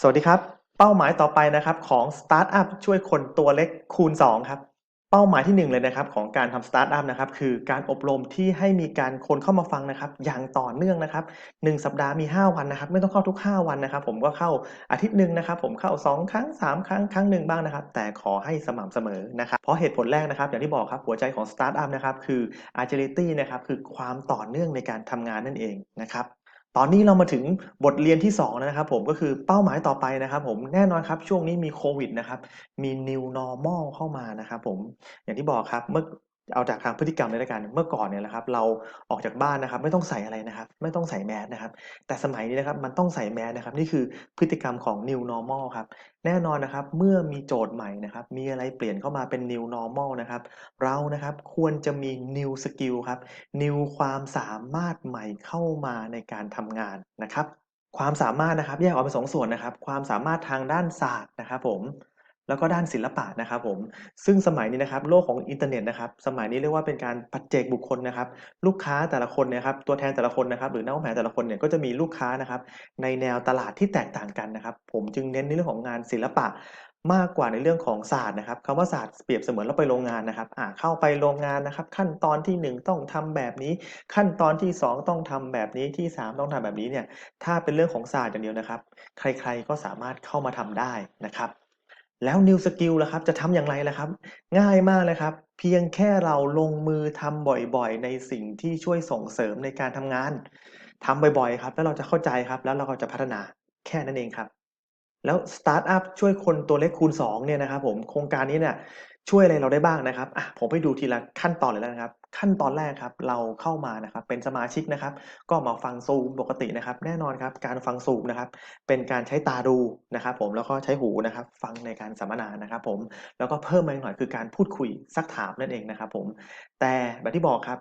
สวัสดีครับ เป้าหมายต่อไปนะครับของสตาร์ทอัพช่วยคนตัวเล็กคูณ 2 ครับ เป้าหมายที่ 1 เลยนะครับของการทำสตาร์ทอัพนะครับคือการอบรมที่ให้มีการคนเข้ามาฟังนะครับ อย่างต่อเนื่องนะครับ 1 สัปดาห์มี 5 วันนะครับ ไม่ต้องเข้าทุก 5 วันนะครับ ผมก็เข้าอาทิตย์หนึ่งนะครับ ผมเข้า 2 ครั้ง 3 ครั้งครั้งหนึ่งบ้างนะครับ แต่ขอให้สม่ำเสมอนะครับเพราะเหตุผลแรกนะครับอย่างที่บอกครับหัวใจของสตาร์ทอัพนะครับคือ agility นะครับคือความต่อเนื่องในการทำงานนั่นเองนะครับ ตอนนี้เรามาถึงบทเรียนที่2นะครับผมก็คือเป้าหมายต่อไปนะครับผมแน่นอนครับช่วงนี้มีโควิดนะครับมี new normal เข้ามานะครับผมอย่างที่บอกครับเมื่อ เอาจากทางพฤติกรรมเลยละกัน เมื่อก่อนเนี่ยนะครับเราออกจากบ้านนะครับไม่ต้องใส่อะไรนะครับ ไม่ต้องใส่แมสนะครับ แต่สมัยนี้นะครับมันต้องใส่แมสนะครับนี่คือพฤติกรรมของ new normal ครับแน่นอนนะครับเมื่อมีโจทย์ใหม่นะครับมีอะไรเปลี่ยนเข้ามาเป็น new normal นะครับเรานะครับควรจะมี new skill ครับ new ความสามารถใหม่เข้ามาในการทำงานนะครับ ความสามารถนะครับแยกออกเป็นสองส่วนนะครับ ความสามารถทางด้านศาสตร์นะครับผม แล้วก็ด้านศิลปะนะครับผม ซึ่งสมัยนี้นะครับโลกของอินเทอร์เน็ตนะครับ สมัยนี้เรียกว่าเป็นการปัจเจกบุคคลนะครับ ลูกค้าแต่ละคนนี่ยครับ ตัวแทนแต่ละคนนะครับ หรือนักวาแผนแต่ละคนเนี่ยก็จะมีลูกค้านะครับ ในแนวตลาดที่แตกต่างกันนะครับ ผมจึงเน้นในเรื่องของงานศิลปะมากกว่าในเรื่องของศาสตร์นะครับคำว่าศาสตร์เปรียบเสมือนเราไปโรงงานนะครับอ่าเข้าไปโรงงานนะครับ ขั้นตอนที่ 1 ต้องทำแบบนี้ ขั้นตอนที่ 2 ต้องทำแบบนี้ที่ 3 ต้องทำแบบนี้เนี่ยถ้าเป็นเรื่องของศาสตร์อย่างเดียวนะครับ ใครๆก็สามารถเข้ามาทำได้นะครับ แล้ว New Skill ล่ะครับ จะทำอย่างไรล่ะครับ ง่ายมากเลยครับ เพียงแค่เราลงมือทำบ่อยๆ ในสิ่งที่ช่วยส่งเสริมในการทำงานทำบ่อยๆ ครับ แล้วเราจะเข้าใจครับ แล้วเราก็จะพัฒนาแค่นั้นเองครับ แล้วสตาร์ตอัพช่วยคนตัวเล็กคูณ2เนี่ยนะครับผมโครงการนี้เนี่ยช่วยอะไรเราได้บ้างนะครับอะผมไปดูทีละขั้นตอนเลยแล้วนะครับ ขั้นตอนแรกครับเราเข้ามานะครับเป็นสมาชิกนะครับ ก็มาฟังซูมปกตินะครับ แน่นอนครับการฟังซูมนะครับ เป็นการใช้ตาดูนะครับ ผมแล้วก็ใช้หูนะครับ ฟังในการสัมมนานะครับ ผมแล้วก็เพิ่มมาอีกหน่อยคือการพูดคุยซักถามนั่นเองนะครับ ผมแต่แบบที่บอกครับ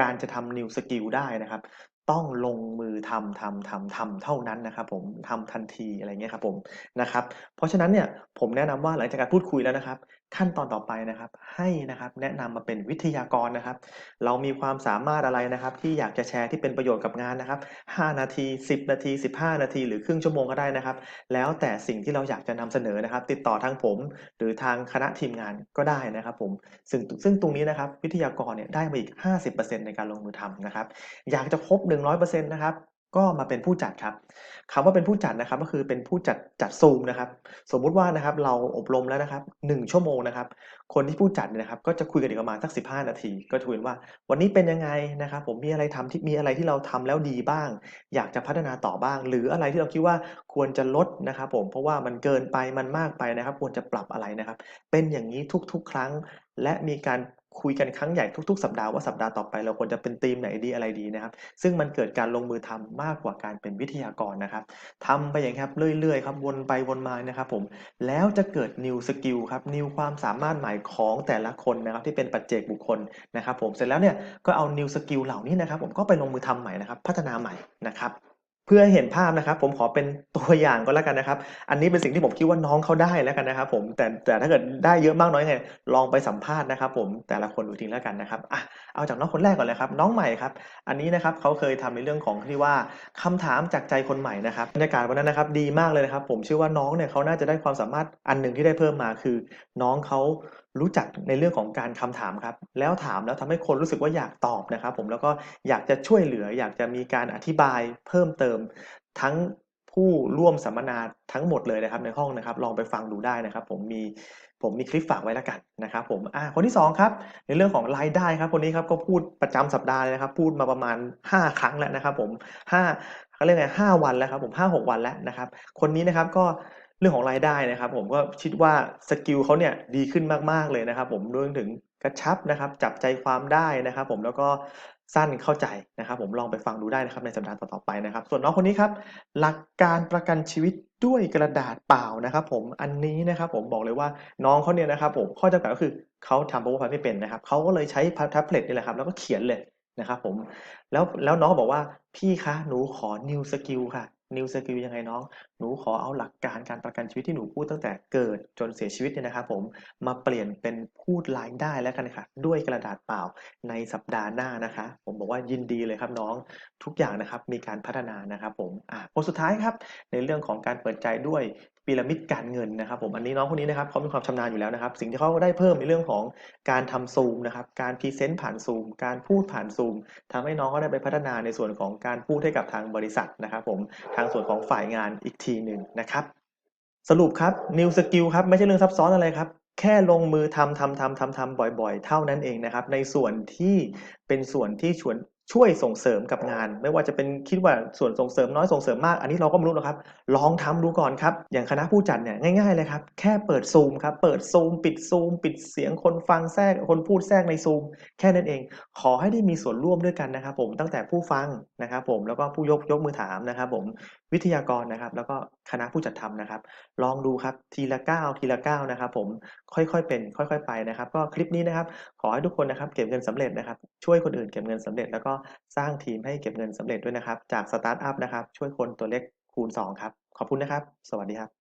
การจะทำ new skill ได้นะครับ ต้องลงมือทำทำทำทำเท่านั้นนะครับผมทำทันทีอะไรเงี้ยครับผมนะครับ เพราะฉะนั้นเนี่ยผมแนะนำว่าหลังจากการพูดคุยแล้วนะครับ ขั้นตอนต่อไปนะครับให้นะครับแนะนำมาเป็นวิทยากรนะครับ เรามีความสามารถอะไรนะครับ ที่อยากจะแชร์ที่เป็นประโยชน์กับงานนะครับ 5 นาที 10 นาที 15 นาที หรือครึ่งชั่วโมงก็ได้นะครับ แล้วแต่สิ่งที่เราอยากจะนำเสนอนะครับ ติดต่อทางผม หรือทางคณะทีมงานก็ได้นะครับผมซึ่งซึ่งตรงนี้นะครับวิทยากรเนี่ยได้มาอีก 50%ในการลงมือทำนะครับ อยากจะครบ100%นร้อยเปอร์เซ็นต์นะครับก็มาเป็นผู้จัดครับคำว่าเป็นผู้จัดนะครับก็คือเป็นผู้จัดจัดซูมนะครับ สมมุติว่านะครับเราอบรมแล้วนะครับ1ชั่วโมงนะครับ คนที่ผู้จัดเนี่ยนะครับ ก็จะคุยกันอีกประมาณสัก 15 นาที ก็จะคุยว่า วันนี้เป็นยังไงนะครับ ผมมีอะไรทำที่มีอะไรที่เราทำแล้วดีบ้าง อยากจะพัฒนาต่อบ้าง หรืออะไรที่เราคิดว่าควรจะลดนะครับผมเพราะว่ามันเกินไปมันมากไปนะครับ ควรจะปรับอะไรนะครับ เป็นอย่างนี้ทุกๆ ครั้งและมีการ คุยกันครั้งใหญ่ทุก ๆ สัปดาห์ว่าสัปดาห์ต่อไป เราควรจะเป็นธีมไหนดีอะไรดีนะครับ ซึ่งมันเกิดการลงมือทำมากกว่าการเป็นวิทยากรนะครับทำไปอย่างครับเรื่อยๆครับวนไปวนมานะครับผมแล้วจะเกิด new skill ครับ new ความสามารถใหม่ของแต่ละคนนะครับที่เป็นปัจเจกบุคคลนะครับผมเสร็จแล้วเนี่ยก็เอา new skill เหล่านี้นะครับผมก็ไปลงมือทำใหม่นะครับพัฒนาใหม่นะครับ เพื่อเห็นภาพนะครับ ผมขอเป็นตัวอย่างก็แล้วกันนะครับ อันนี้เป็นสิ่งที่ผมคิดว่าน้องเขาได้แล้วกันนะครับ ผมแต่แต่ถ้าเกิดได้เยอะมากน้อยไงลองไปสัมภาษณ์นะครับ ผมแต่ละคนดูทีแล้วกันนะครับอะเอาจากน้องคนแรกก่อนเลยครับ น้องใหม่ครับ อันนี้นะครับเขาเคยทำในเรื่องของที่ว่าคำถามจากใจคนใหม่นะครับบรรยากาศวันนั้นนะครับ ดีมากเลยนะครับ ผมเชื่อว่าน้องเนี่ยเขาน่าจะได้ความสามารถอันหนึ่งที่ได้เพิ่มมาคือ น้องเขารู้จักในเรื่องของการคำถามครับ แล้วถามแล้วทำให้คนรู้สึกว่าอยากตอบนะครับ ผมแล้วก็อยากจะช่วยเหลือ อยากจะมีการอธิบายเพิ่มเติม ทั้งผู้ร่วมสัมมนาทั้งหมดเลยนะครับในห้องนะครับ ลองไปฟังดูได้นะครับ ผมมีผมมีคลิปฝากไว้แล้วกันนะครับผมอ่าคนที่สองครับ ในเรื่องของรายได้ครับ คนนี้ครับก็พูดประจำสัปดาห์เลยนะครับ พูดมาประมาณ 5 ครั้งแล้วนะครับ ผม5เขาเรียกไงห้าวันแล้วครับ ผมห้าหกวันแล้วนะครับ คนนี้นะครับก็ เรื่องของรายได้นะครับผมก็คิดว่าสกิลเขาเนี่ยดีขึ้นมากๆเลยนะครับผมรวมถึงกระชับนะครับจับใจความได้นะครับผมแล้วก็สั้นเข้าใจนะครับ ผมลองไปฟังดูได้นะครับในสัปดาห์ต่อๆไปนะครับ ส่วนน้องคนนี้ครับ หลักการประกันชีวิตด้วยกระดาษเปล่านะครับ ผมอันนี้นะครับผมบอกเลยว่าน้องเขาเนี่ยนะครับ ผมข้อจำกัดก็คือเขาทำ powerpoint ไม่เป็นนะครับเขาก็เลยใช้แท็บเล็ตนี่แหละครับแล้วก็เขียนเลยนะครับ ผมแล้วแล้วน้องบอกว่าพี่คะหนูขอ new skill ค่ะ นิวสกิลยังไงน้อง หนูขอเอาหลักการการประกันชีวิตที่หนูพูดตั้งแต่เกิดจนเสียชีวิตเนี่ยนะครับผม มาเปลี่ยนเป็นพูดรายได้แล้วกันค่ะ ด้วยกระดาษเปล่าในสัปดาห์หน้านะคะ ผมบอกว่ายินดีเลยครับน้อง ทุกอย่างนะครับมีการพัฒนานะครับผมอะคนสุดท้ายครับ ในเรื่องของการเปิดใจด้วย พีระมิดการเงินนะครับผมอันนี้น้องคนนี้นะครับเขามีความชำนาญอยู่แล้วนะครับ สิ่งที่เขาได้เพิ่มในเรื่องของการทำซูมนะครับการพรีเซนต์ผ่านซูม การพูดผ่านซูมทำให้น้องเขาได้ไปพัฒนาในส่วนของการพูดให้กับทางบริษัทนะครับผมทางส่วนของฝ่ายงานอีกทีหนึ่งนะครับ สรุปครับ New Skill ครับไม่ใช่เรื่องซับซ้อนอะไรครับแค่ลงมือทำทำทำทำทำบ่อย ๆ เท่านั้นเองนะครับ ในส่วนที่เป็นส่วนที่ชวน ช่วยส่งเสริมกับงาน ไม่ว่าจะเป็นคิดว่าส่วนส่งเสริมน้อยส่งเสริมมาก อันนี้เราก็ไม่รู้หรอกครับ ลองทำดูก่อนครับ อย่างคณะผู้จัดเนี่ยง่ายๆเลยครับ แค่เปิดซูมครับ เปิดซูม ปิดซูม ปิดเสียงคนฟังแทรกคนพูดแทรกในซูม แค่นั้นเอง ขอให้ได้มีส่วนร่วมด้วยกันนะครับ ผมตั้งแต่ผู้ฟังนะครับ ผมแล้วก็ผู้ยกยกมือถามนะครับผมวิทยากรนะครับ แล้วก็คณะผู้จัดทำนะครับ ลองดูครับทีละก้าวทีละก้าวนะครับ ผมค่อยๆเป็น ค่อย ๆ ไปนะครับ ก็คลิปนี้นะครับ ขอให้ทุกคนนะครับ เก็บเงินสำเร็จนะครับ ช่วยคนอื่นเก็บเงินสำเร็จแล้วก็สร้างทีมให้เก็บเงินสำเร็จด้วยนะครับ จากสตาร์ทอัพนะครับ ช่วยคนตัวเล็กคูณ 2 ครับ ขอบคุณนะครับ สวัสดีครับ